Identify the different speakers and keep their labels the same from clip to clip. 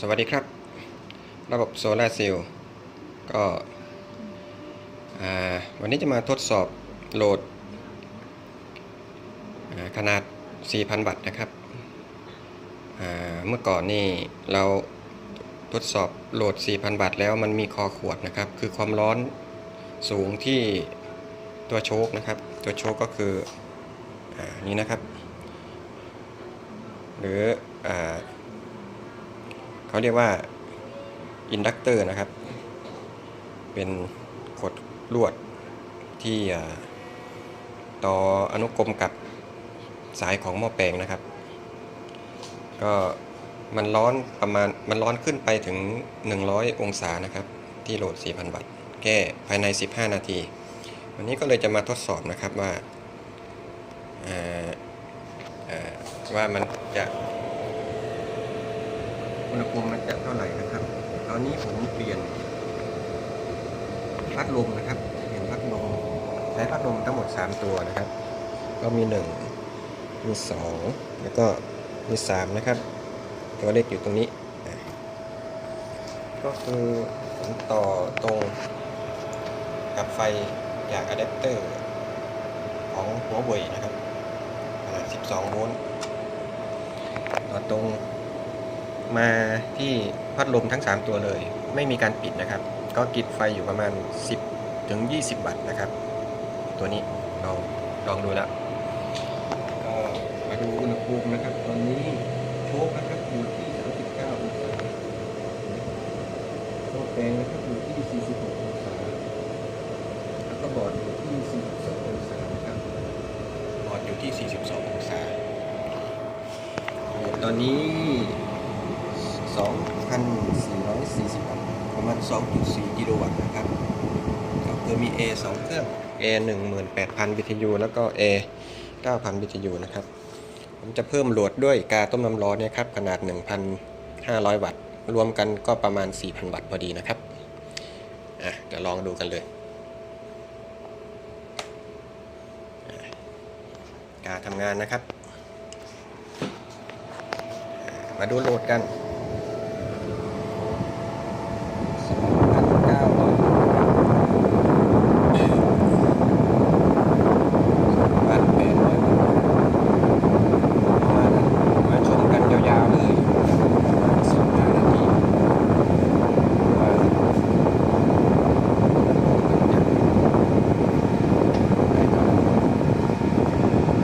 Speaker 1: สวัสดีครับ ระบบโซลาร์เซลล์ก็วันนี้จะมาทดสอบโหลดขนาด 4,000 วัตต์นะครับ เมื่อก่อนนี่เราทดสอบโหลด 4,000 วัตต์แล้วมันมีคอขวดนะครับ คือความร้อนสูงที่ตัวโชคนะครับ ตัวโชคก็คืออนี่นะครับ หรืออ เขาเรียกว่าอินดักเตอร์นะครับ เป็นขดลวดที่ต่ออนุกรมกับสายของหม้อแปลงนะครับ ก็มันร้อนประมาณมันร้อนขึ้นไปถึง 100 องศานะครับ ที่โหลด 4,000 วัตต์แก้ภายใน 15 นาที วันนี้ก็เลยจะมาทดสอบนะครับว่าว่ามันจะ อุณหภูมิมันจะเท่าไหร่นะครับ ตอนนี้ผมเปลี่ยนพัดลมนะครับ เปลี่ยนพัดลมใช้พัดลมทั้งหมด 3 ตัวนะครับ ก็มี 1 มี 2 แล้วก็มี 3 นะครับ ตัวเลขอยู่ตรงนี้ ก็คือผมต่อตรงกับไฟจากอะแดปเตอร์ของหัวเว่ยนะครับขนาด 12 โวลต์ต่อตรง มาที่พัดลมทั้ง 3 ตัวเลย ไม่มีการปิดนะครับ ก็กินไฟอยู่ประมาณ 10ถึง20 วัตต์นะครับ ตัวนี้ลองลองดูแล้วก็มาดูอุณหภูมินะครับ ตอนนี้โชคนะครับอยู่ที่ 39องศาโชคแปลงนะครับอยู่ที่ 46องศาแล้วก็บอร์ดอยู่ที่42องศานะครับบอร์ดอยู่ที่ 42องศาตอนนี้ 2,440วัตต์ประมาณ 2.4 กิโลวัตต์นะครับก็คือมี A 2 เครื่อง A 18,000วิทยุแล้วก็ A 9,000วิทยุนะครับ ผมจะเพิ่มโหลดด้วยกาต้มน้ำร้อนเนี่ยครับ ขนาด 1,500 วัตต์ รวมกันก็ประมาณ 4,000 วัตต์พอดีนะครับ อะ เดี๋ยวลองดูกันเลย กาทำงานนะครับ มาดูโหลดกันมาชมกันยาวๆเลยสิบห้านาทีว่า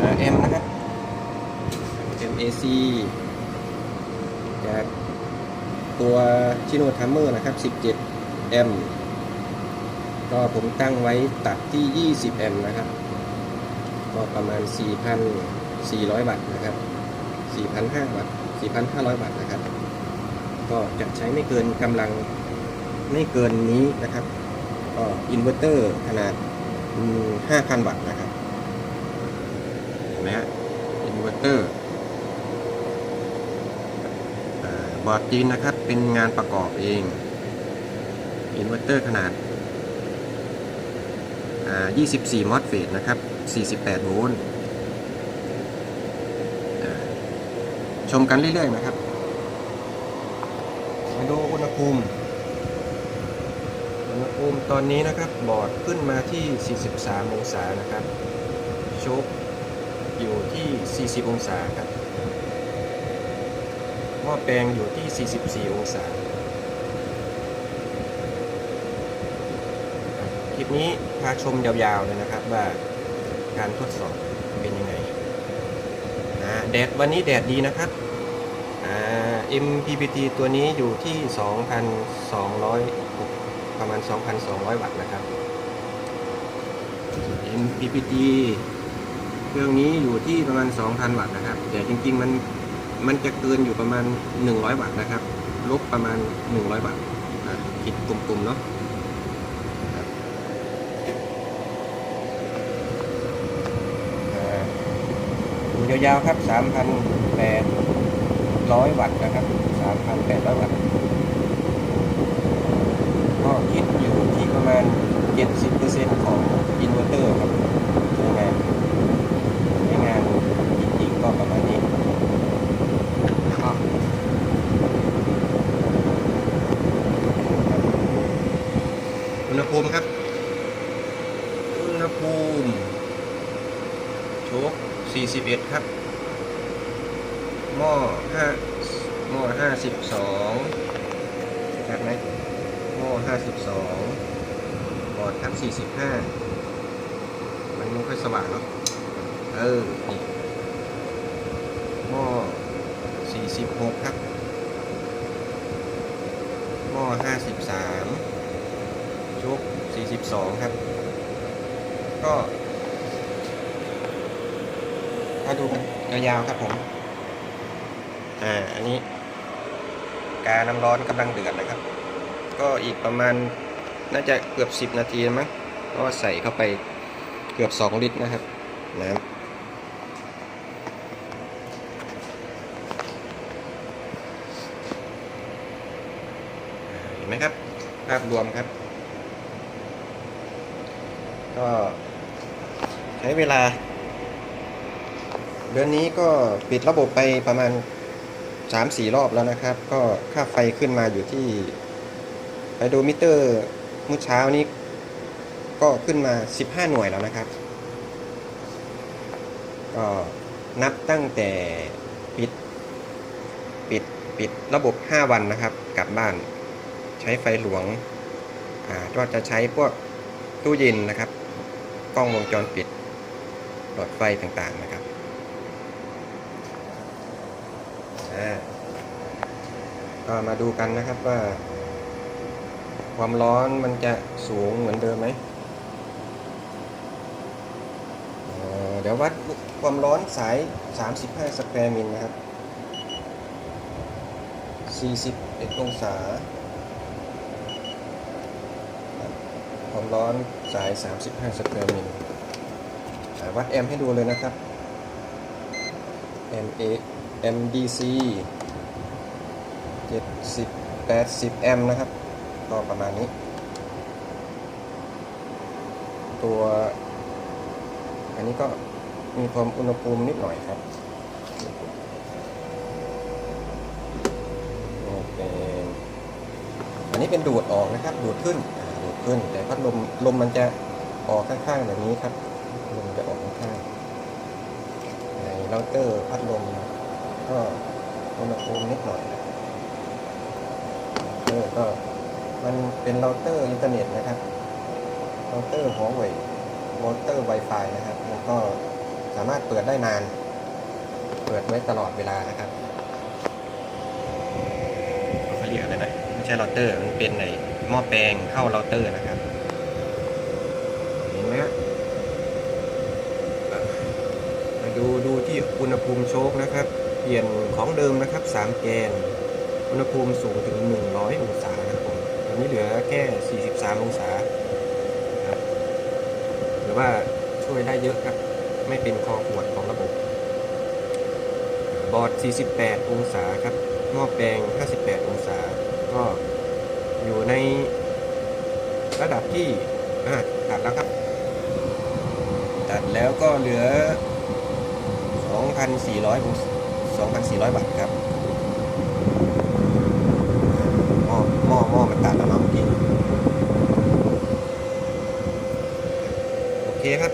Speaker 1: อ่า M นะครับ MAC จากตัวชิโนทัมเมอร์นะครับ 17 แอมป์ก็ผมตั้งไว้ตัดที่ 20 แอมป์นะครับ ก็ประมาณ 4,400 วัตต์นะครับ 4,500 วัตต์ 4,500 วัตต์นะครับ ก็จะใช้ไม่เกินกำลังไม่เกินนี้นะครับ ก็อินเวอร์เตอร์ขนาด 5,000 วัตต์นะครับ เห็นไหมฮะ อินเวอร์เตอร์ บอร์ดจีนนะครับ เป็นงานประกอบเองอินเวอร์เตอร์ขนาด 24 มอสเฟตนะครับ 48 โวลต์ชมกันเรื่อย ๆ นะครับ มาดูอุณหภูมิ อุณหภูมิตอนนี้นะครับ บอร์ดขึ้นมาที่ 43 องศานะครับ โชคอยู่ที่ 40 องศาครับ หม้อแปลงอยู่ที่ 44 องศา คลิปนี้พาชมยาวๆเลยนะครับว่าการทดสอบเป็นยังไงนะแดดวันนี้แดดดีนะครับ MPPT ตัวนี้อยู่ที่ 2,200 ประมาณ 2,200 วัตต์นะครับ MPPT เครื่องนี้อยู่ที่ประมาณ 2,000 วัตต์นะครับ แต่จริงๆ มัน มันจะเกินอยู่ประมาณ 100วัตต์นะครับ ลบประมาณ 100วัตต์อะคิดกลุ่มๆเนาะดูยาวๆครับ 3,800 วัตต์นะครับ 3,800 วัตต์ก็คิดอยู่ที่ประมาณ 70%ของอินเวอร์เตอร์ครับใช้งานใช้งานจริงๆก็ประมาณนี้ ก็ ภูมิครับ อุณหภูมิโชค41 ครับ ห ม้อ5หม้อ52ชัดไหมหม้อ52บอร์ดทั้ง45มันไม่ค่อยสว่างเนาะเออนี่หม้อ46ครับหม้อ53ชุก42ครับ ก็ถ้าดูกันยาวๆครับผม อ่าอันนี้ กาน้ำร้อนกำลังเดือดนะครับ ก็อีกประมาณน่าจะเกือบ 10 นาทีมั้งเพราะว่าใส่เข้าไปเกือบ 2 ลิตรนะครับน้ำเห็นไหมครับภาพรวมครับ ก็ใช้เวลา เดือนนี้ก็ปิดระบบไปประมาณ 3-4รอบแล้วนะครับ ก็ค่าไฟขึ้นมาอยู่ที่ไปดูมิเตอร์เมื่อเช้านี้ ก็ขึ้นมา 15 หน่วยแล้วนะครับ ก็นับตั้งแต่ปิด ปิด ปิดระบบ 5 วันนะครับ กลับบ้านใช้ไฟหลวงอ่าก็จะใช้พวกตู้เย็นนะครับ กล้องวงจรปิดหลอดไฟต่างๆนะครับ อ่าก็มาดูกันนะครับว่า ความร้อนมันจะสูงเหมือนเดิมไหมเดี๋ยววัดความร้อนสาย 35 สแควร์มิลนะครับ 41 องศา ความร้อนสาย 35 สแควร์มิลวัดแอมป์ให้ดูเลยนะครับ MA MDC 70 80 แอมป์นะครับ ก็ประมาณนี้ ตัว อันนี้ก็มีความอุณหภูมินิดหน่อยครับเป็นอันนี้เป็นดูดออกนะครับ ดูดขึ้น ดูดขึ้น แต่พัดลมลมมันจะออกข้างๆแบบนี้ครับ ลมจะออกข้างๆในเราเตอร์พัดลม ก็อุณหภูมินิดหน่อยเออก็มันเป็นเราเตอร์อินเทอร์เน็ตนะครับเราเตอร์หัวเว่ยเราเตอร์ Wi-Fi นะครับ แล้วก็สามารถเปิดได้นาน เปิดไว้ตลอดเวลานะครับเขาเรียกอะไรนะไม่ใช่เราเตอร์มันเป็นในหม้อแปลงเข้าเราเตอร์นะครับเห็นไหมฮะมาดูดูที่อุณหภูมิโชคนะครับ เปลี่ยนของเดิมนะครับ 3 แกน อุณหภูมิสูงถึง 100 องศานะครับผมตอนนี้เหลือแค่ 43 องศาครับหรือว่าช่วยได้เยอะครับ ไม่เป็นคอขวดของระบบบอร์ด 48 องศาครับ หม้อแปลง 58 องศา ก็อยู่ในระดับที่อ่าตัดแล้วครับ ตัดแล้วก็เหลือ 2,400 องศา 2,400วัตต์ครับหม้อหม้อหม้อมันตัดแล้วเนาะเมื่อกี้โอเคครับ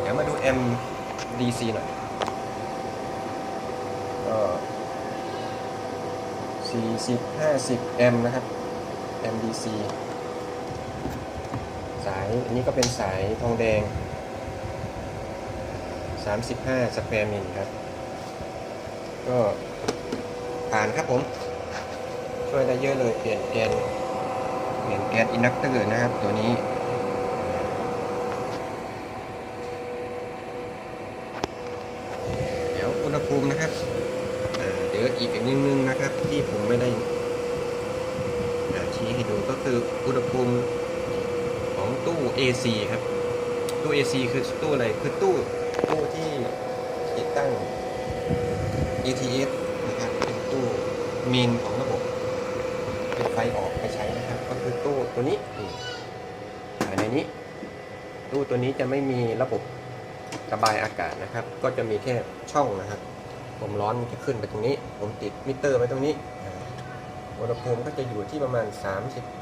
Speaker 1: เดี๋ยวมาดู MDC หน่อยก็40 50 M นะครับ MDC สายอันนี้ก็เป็นสายทองแดง 35 สแควร์มิลครับ ก็ผ่านครับผม ช่วยได้เยอะเลยเปลี่ยนแกนเปลี่ยนแกนอินดักเตอร์นะครับ ตัวนี้ เดี๋ยวอุณหภูมินะครับเดี๋ยวอีกนิดนึงนะครับ ที่ผมไม่ได้ชี้ให้ดูก็คืออุณหภูมิของตู้ AC ครับ ตู้ AC คือตู้อะไร คือตู้ตู้ที่ติดตั้ง ETS นะครับเป็นตู้มีนของระบบ เป็นไฟออกไปใช้นะครับ ก็คือตู้ตัวนี้ภายในนี้ ตู้ตัวนี้จะไม่มีระบบระบายอากาศนะครับ ก็จะมีแค่ช่องนะครับผมร้อนจะขึ้นไปตรงนี้ ผมติดมิเตอร์ไว้ตรงนี้อุณหภูมิก็จะอยู่ที่ประมาณ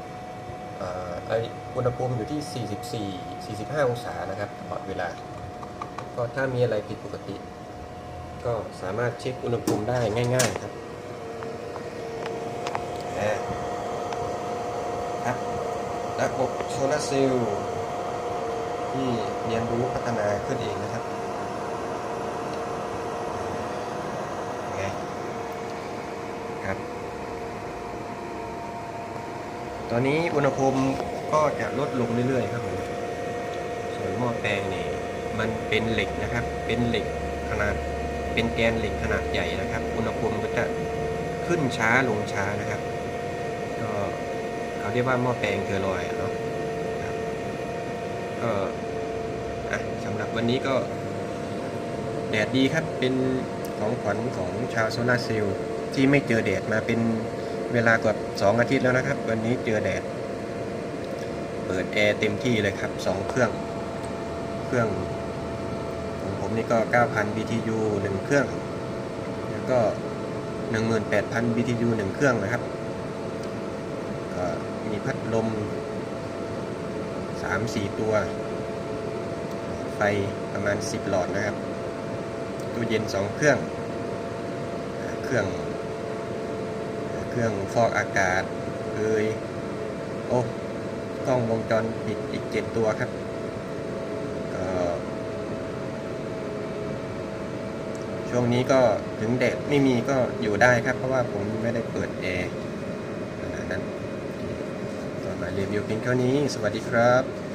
Speaker 1: 30เอ่อไออุณหภูมิอยู่ที่ 44 45 องศานะครับตลอดเวลา ก็ถ้ามีอะไรผิดปกติ ก็สามารถเช็คอุณหภูมิได้ง่ายๆครับอ่าครับระบบโซลาร์เซลล์ที่เรียนรู้พัฒนาขึ้นเองนะครับไงครับ ตอนนี้อุณหภูมิก็จะลดลงเรื่อยๆครับผมส่วนหม้อแปลงนี่มันเป็นเหล็กนะครับ เป็นเหล็กขนาด เป็นแกนเหล็กขนาดใหญ่นะครับ อุณหภูมิก็จะขึ้นช้าลงช้านะครับ ก็เขาเรียกว่าหม้อแปลงเทอร์ลอยเนาะครับก็อะสำหรับวันนี้ก็แดดดีครับเป็นของขวัญของชาวโซลาเซลล์ที่ไม่เจอแดดมาเป็นเวลากว่า2อาทิตย์แล้วนะครับ วันนี้เจอแดด เปิดแอร์เต็มที่เลยครับ 2 เครื่อง เครื่อง ของผมนี่ก็ 9,000 BTU 1 เครื่อง แล้วก็ 18,000 BTU 1 เครื่องนะครับ ก็มีพัดลม 3-4 ตัว ไฟประมาณ 10 หลอดนะครับ ตู้เย็น 2 เครื่อง เครื่อง เครื่องฟอกอากาศเอยโอ้กล้องวงจรปิดอีก 7 ตัวครับ ก็ ช่วงนี้ก็ถึงแดดไม่มีก็อยู่ได้ครับ เพราะว่าผมไม่ได้เปิดแอร์ขนาดนั้นก็มารีวิวเพียงเท่านี้ สวัสดีครับ